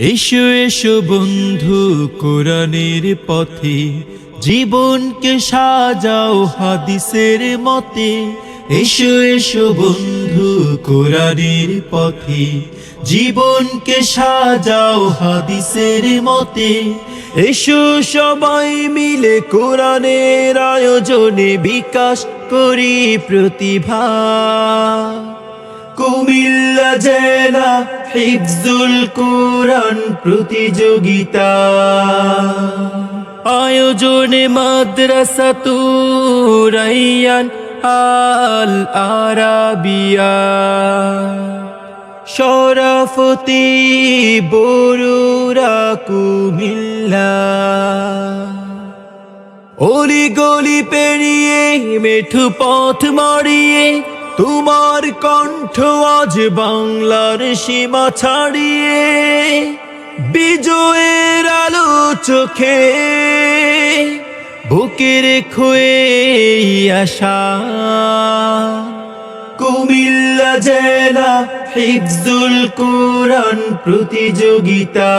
এসো এসো বন্ধু কোরআনের পথে, জীবনকে সাজাও হাদিসের মতে। এসো এসো বন্ধু কোরআনের পথে, জীবনকে সাজাও হাদিসের মতে। এসো সবাই মিলে কোরআনের আয়োজনে বিকাশ করি প্রতিভা। কুমিল্লা প্রতিযোগিতা। আয়োজনে মাদ্রাসা তুরাইয়ান আল আরাবিয়া শরাফতি বরুরা কুমিল্লা। অলি গলি পেরিয়ে, মেঠু পথ মারিয়ে তোমার কণ্ঠ আজ বাংলার সীমা ছাড়িয়ে বিজয়ের আলো চোখে বুকে রেখে আশা। কুমিল্লা জেলা হিফজুল কোরআন প্রতিযোগিতা।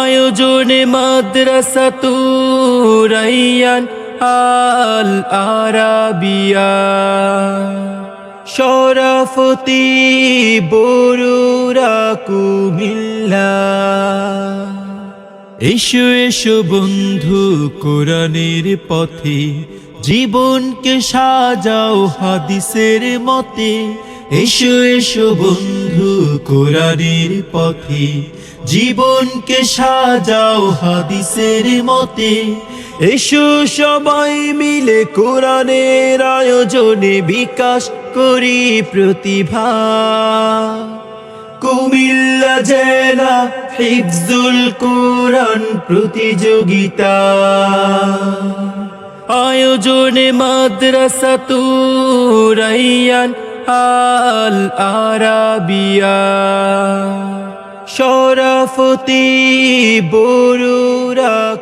আয়োজনে মাদ্রাসা তুরাইয়ান আল আরাবিয়া শরাফতি বরুরা কুমিল্লা এসো এসো বন্ধু কোরআনের পথে, জীবনকে সাজাও হাদিসের মতে। এসো এসো বন্ধু কোরআনের পথে, জীবনকে সাজাও হাদিসের মতে। এসো সবাই মিলে কোরআনের আয়োজনে বিকাশ করি প্রতিভা। কুমিল্লা জেলা হিফজুল কোরআন প্রতিযোগিতা। আয়োজনে মাদ্রাসা তুরাইয়ান আল আরাবিয়া। শরাফতি বরুরা